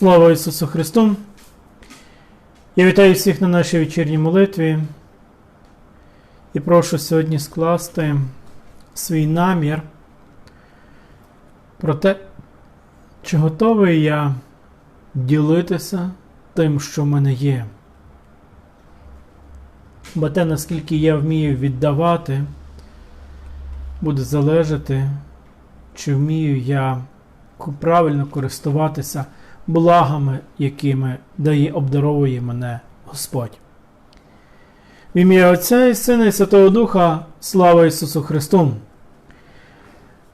Слава Ісусу Христу! Я вітаю всіх на нашій вечірній молитві і прошу сьогодні скласти свій намір про те, чи готовий я ділитися тим, що в мене є. Бо те, наскільки я вмію віддавати, буде залежати, чи вмію я правильно користуватися благами, якими дає обдаровує мене Господь. В ім'я Отця і Сина і Святого Духа, слава Ісусу Христу!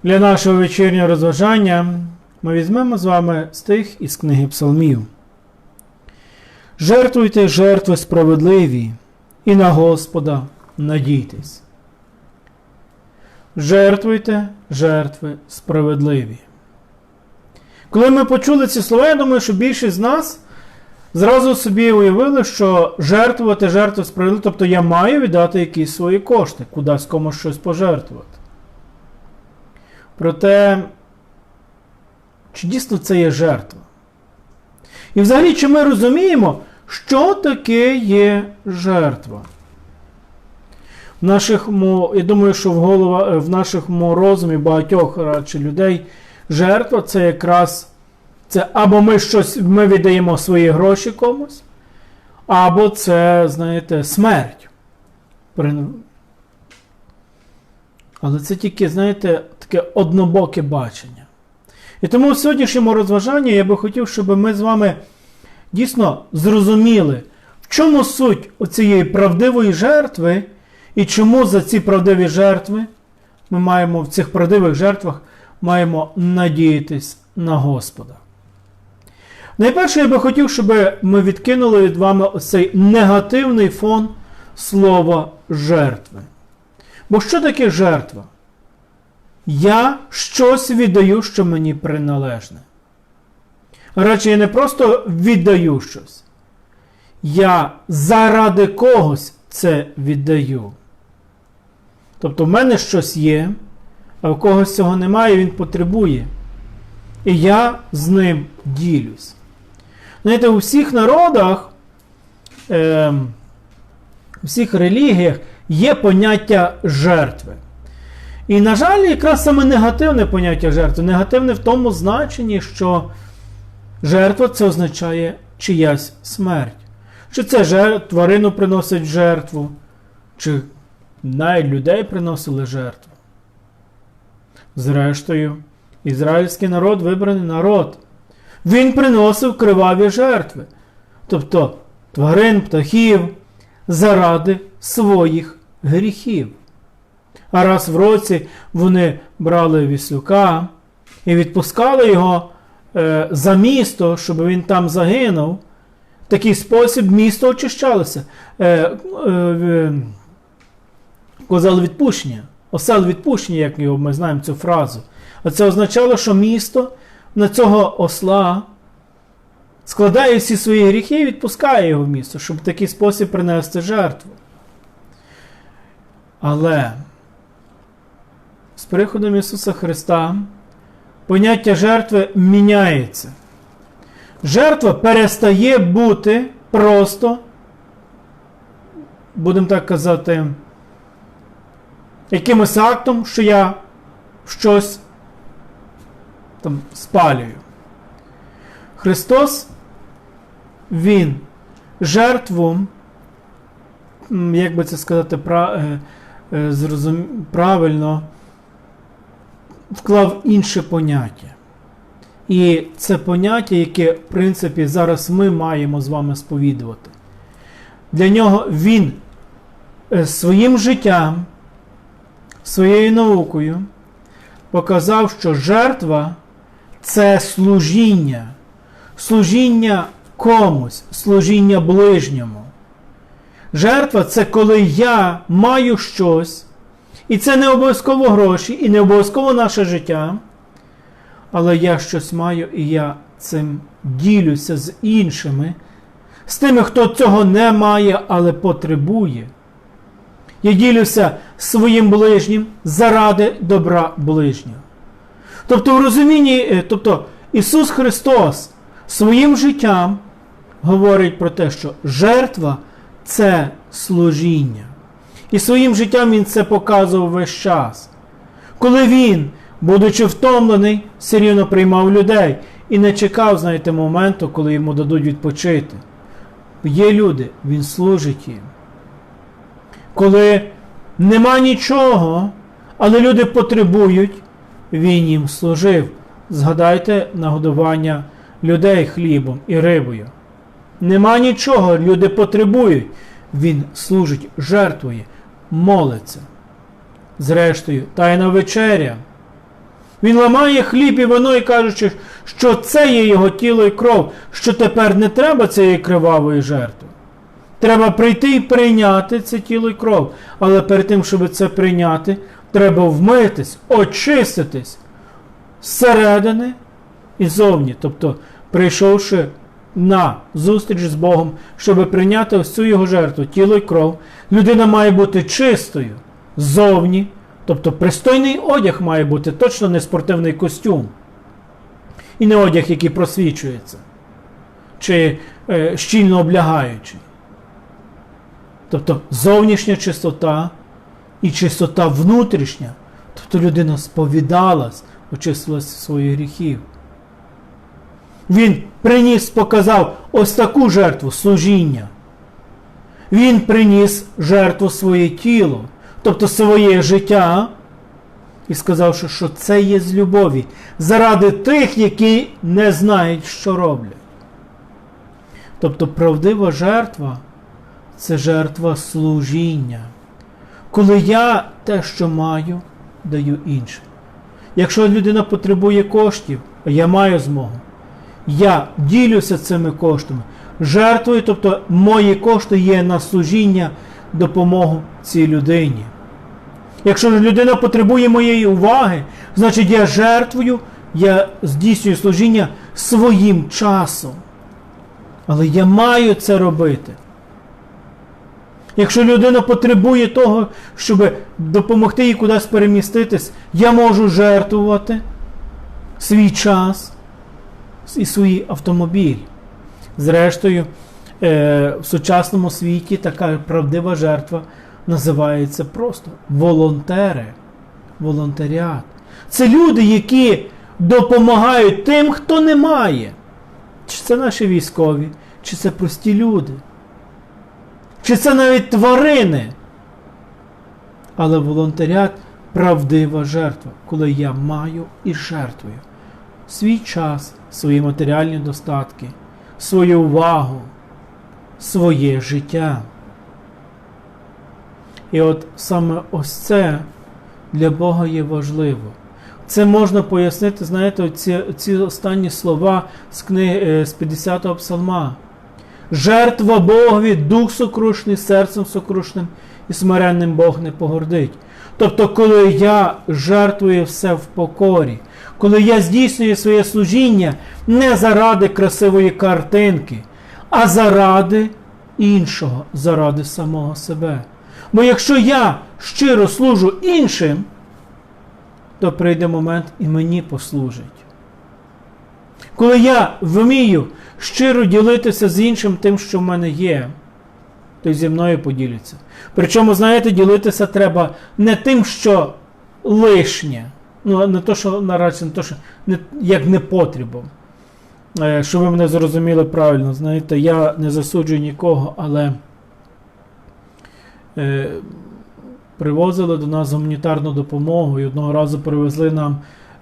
Для нашого вечірнього розважання ми візьмемо з вами стих із книги Псалмів. Жертвуйте жертви справедливі, і на Господа надійтесь. Жертвуйте жертви справедливі. Коли ми почули ці слова, я думаю, що більшість з нас зразу собі уявили, що жертвувати жертву справедливо, тобто я маю віддати якісь свої кошти, кудись комусь щось пожертвувати. Проте, чи дійсно це є жертва? І взагалі, чи ми розуміємо, що таке є жертва? В нашому, я думаю, що в, голова, в нашому розумі багатьох радше людей жертва це якраз це або ми щось ми віддаємо свої гроші комусь, або це, знаєте, смерть. Але це тільки, знаєте, таке однобоке бачення. І тому в сьогоднішньому розважанні я би хотів, щоб ми з вами дійсно зрозуміли, в чому суть оцієї правдивої жертви, і чому за ці правдиві жертви ми маємо в цих правдивих жертвах маємо надіятись на Господа. Найперше, я би хотів, щоб ми відкинули від вами оцей негативний фон слова жертви. Бо що таке жертва? Я щось віддаю, що мені приналежне. Радше я не просто віддаю щось. Я заради когось це віддаю. Тобто в мене щось є, а в когось цього немає, він потребує. І я з ним ділюсь. Знаєте, у всіх народах, е, у всіх релігіях є поняття жертви. І, на жаль, якраз саме негативне поняття жертви. Негативне в тому значенні, що жертва це означає чиясь смерть. Чи це жер... тварину приносить жертву, чи навіть людей приносили жертву. Зрештою, ізраїльський народ вибраний народ. Він приносив криваві жертви, тобто тварин, птахів, заради своїх гріхів. А раз в році вони брали віслюка і відпускали його е, за місто, щоб він там загинув. В такий спосіб місто очищалося. Е, е, е, Козел відпущення, осел відпущення, як ми знаємо цю фразу. А це означало, що місто на цього осла складає всі свої гріхи і відпускає його в місто, щоб в такий спосіб принести жертву. Але з приходом Ісуса Христа поняття жертви міняється. Жертва перестає бути просто, будемо так казати, якимось актом, що я щось там спалюю. Христос, Він жертву, як би це сказати, е, е, правильно, вклав інше поняття. І це поняття, яке, в принципі, зараз ми маємо з вами сповідувати. Для нього він е, своїм життям, своєю наукою показав, що жертва це служіння, служіння комусь, служіння ближньому. Жертва це коли я маю щось, і це не обов'язково гроші, і не обов'язково наше життя. Але я щось маю, і я цим ділюся з іншими, з тими, хто цього не має, але потребує. Я ділюся своїм ближнім заради добра ближнього. Тобто, в розумінні, е, тобто Ісус Христос своїм життям говорить про те, що жертва це служіння. І своїм життям він це показував весь час. Коли він, будучи втомлений, все рівно приймав людей і не чекав, знаєте, моменту, коли йому дадуть відпочити. Є люди, він служить їм. Коли нема нічого, але люди потребують, він їм служив. Згадайте нагодування людей хлібом і рибою. Нема нічого, люди потребують. Він служить, жертвує, молиться. Зрештою, тайна вечеря. Він ламає хліб і вино і кажучи, що це є його тіло і кров, що тепер не треба цієї кривавої жертви. Треба прийти і прийняти це тіло і кров. Але перед тим, щоб це прийняти, треба вмитись, очиститись зсередини і зовні. Тобто, прийшовши на зустріч з Богом, щоб прийняти ось його жертву, тіло і кров, людина має бути чистою ззовні. Тобто пристойний одяг має бути точно не спортивний костюм. І не одяг, який просвічується, чи е, щільно облягаючий. Тобто зовнішня чистота і чистота внутрішня. Тобто людина сповідалась, очистилася своїх гріхів. Він приніс, показав ось таку жертву служіння. Він приніс жертву своє тіло, тобто своє життя, і сказав, що це є з любові заради тих, які не знають, що роблять. Тобто правдива жертва це жертва служіння. Коли я те, що маю, даю іншим. Якщо людина потребує коштів, а я маю змогу, я ділюся цими коштами, жертвою, тобто мої кошти є на служіння, допомогу цій людині. Якщо людина потребує моєї уваги, значить я жертвую, я здійснюю служіння своїм часом. Але я маю це робити. Якщо людина потребує того, щоб допомогти їй кудись переміститись, я можу жертвувати свій час і свій автомобіль. Зрештою, в сучасному світі така правдива жертва називається просто волонтери. Волонтеріат. Це люди, які допомагають тим, хто не має. Чи це наші військові, чи це прості люди. Чи це навіть тварини. Але волонтеріат правдива жертва, коли я маю і жертвую свій час, свої матеріальні достатки, свою увагу, своє життя. І от саме ось це для Бога є важливо. Це можна пояснити, знаєте, ці, ці останні слова з книги з 50-го псалма. Жертва Богові, дух сокрушний, серцем сокрушним і смиренним Бог не погордить. Тобто, коли я жертвую все в покорі, коли я здійснюю своє служіння не заради красивої картинки, а заради іншого, заради самого себе. Бо якщо я щиро служу іншим, то прийде момент і мені послужить. Коли я вмію щиро ділитися з іншим тим, що в мене є, то й зі мною поділяться. Причому, знаєте, ділитися треба не тим, що лишнє, ну не то, що наразі, не то, що не, як непотрібом. Е, щоб ви мене зрозуміли правильно, знаєте, я не засуджую нікого, але е, привозили до нас гуманітарну допомогу і одного разу привезли нам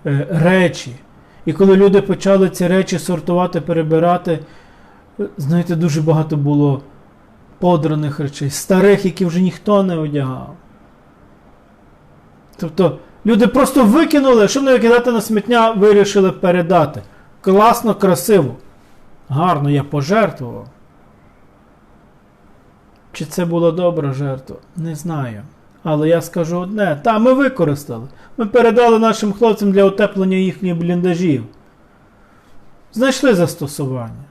е, речі. І коли люди почали ці речі сортувати, перебирати, знаєте, дуже багато було подраних речей, старих, які вже ніхто не одягав. Тобто люди просто викинули, щоб не викидати на смітня, вирішили передати. Класно, красиво. Гарно, я пожертвував. Чи це була добра жертва? Не знаю. Але я скажу одне, та ми використали. Ми передали нашим хлопцям для утеплення їхніх бліндажів. Знайшли застосування.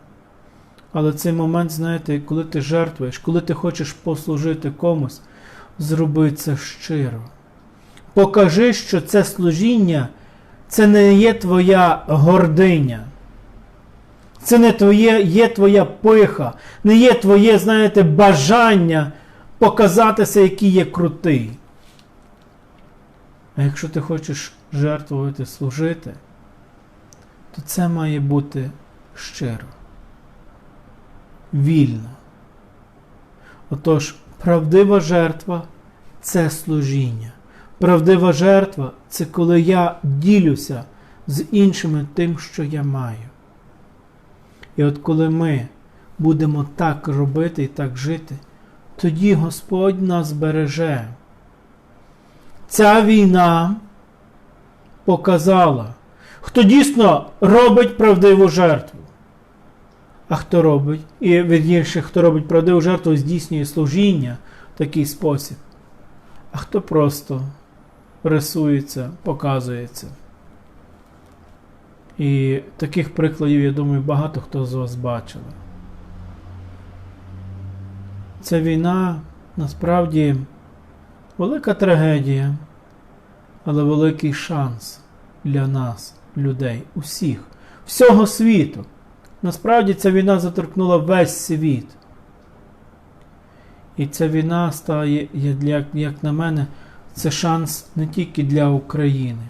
Але цей момент, знаєте, коли ти жертвуєш, коли ти хочеш послужити комусь, зроби це щиро. Покажи, що це служіння це не є твоя гординя. Це не твоє, є твоя пиха, не є твоє, знаєте, бажання показатися, який є крутий. А якщо ти хочеш жертвувати, служити, то це має бути щиро, вільно. Отож, правдива жертва це служіння. Правдива жертва це коли я ділюся з іншими тим, що я маю. І от коли ми будемо так робити і так жити, тоді Господь нас береже. Ця війна показала, хто дійсно робить правдиву жертву. А хто робить, і вірніше, хто робить правдиву жертву, здійснює служіння в такий спосіб, а хто просто рисується, показується. І таких прикладів, я думаю, багато хто з вас бачили. Ця війна насправді велика трагедія, але великий шанс для нас, людей, усіх, всього світу. Насправді ця війна заторкнула весь світ. І ця війна стає, як, як на мене, це шанс не тільки для України,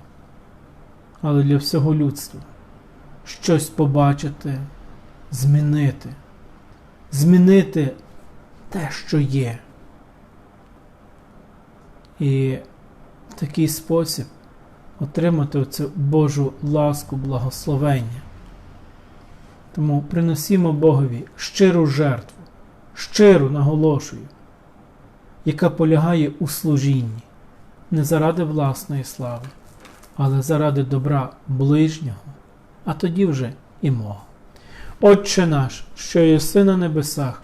але для всього людства. Щось побачити, змінити, змінити те, що є. І в такий спосіб отримати оцю Божу ласку, благословення. Тому приносімо Богові щиру жертву, щиру наголошую, яка полягає у служінні, не заради власної слави, але заради добра ближнього, а тоді вже і мого. Отче наш, що єси на небесах,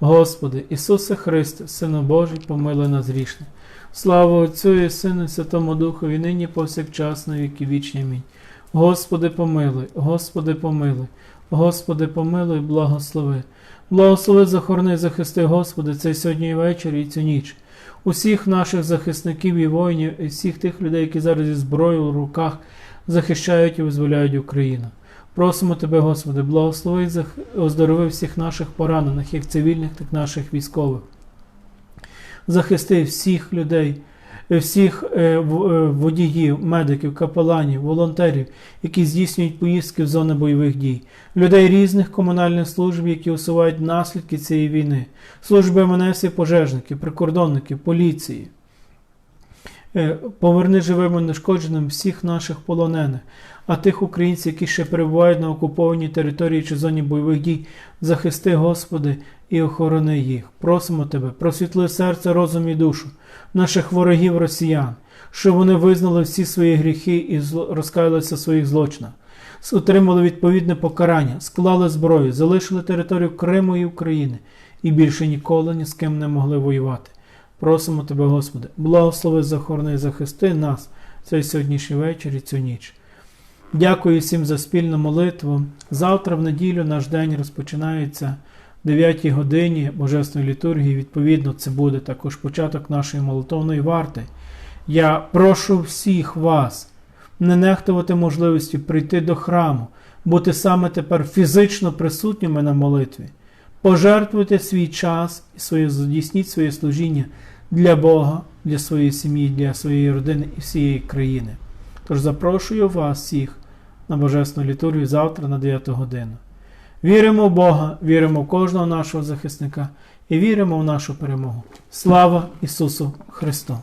Господи, Ісусе Христе, Сину Божий, помилуй нас грішний. Слава Отцю і Сину, і Святому Духу, і нині повсякчас на віки вічні. Амінь. Господи, помилуй, Господи, помилуй, Господи, помилуй, благослови. Благослови, захорони, захисти, Господи, цей сьогодні вечір і цю ніч. Усіх наших захисників і воїнів, і всіх тих людей, які зараз зі зброєю в руках захищають і визволяють Україну. Просимо Тебе, Господи, благослови, і оздорови всіх наших поранених, як цивільних, так і наших військових. Захисти всіх людей, всіх водіїв, медиків, капеланів, волонтерів, які здійснюють поїздки в зони бойових дій, людей різних комунальних служб, які усувають наслідки цієї війни, служби МНС і пожежників, прикордонників, поліції. Поверни живими нешкодженим всіх наших полонених, а тих українців, які ще перебувають на окупованій території чи зоні бойових дій, захисти, Господи, і охорони їх. Просимо Тебе, просвітли серце, розум і душу наших ворогів росіян, щоб вони визнали всі свої гріхи і розкаялися в своїх злочинах, отримали відповідне покарання, склали зброю, залишили територію Криму і України і більше ніколи ні з ким не могли воювати. Просимо Тебе, Господи, благослови захорони захисти нас цей сьогоднішній вечір і цю ніч. Дякую всім за спільну молитву. Завтра, в неділю, наш день розпочинається в 9 годині Божественної літургії. Відповідно, це буде також початок нашої молитовної варти. Я прошу всіх вас не нехтувати можливістю прийти до храму, бути саме тепер фізично присутніми на молитві. Пожертвуйте свій час і своє, здійсніть своє служіння для Бога, для своєї сім'ї, для своєї родини і всієї країни. Тож запрошую вас всіх на Божественну літургію завтра на 9 годину. Віримо в Бога, віримо в кожного нашого захисника і віримо в нашу перемогу. Слава Ісусу Христу!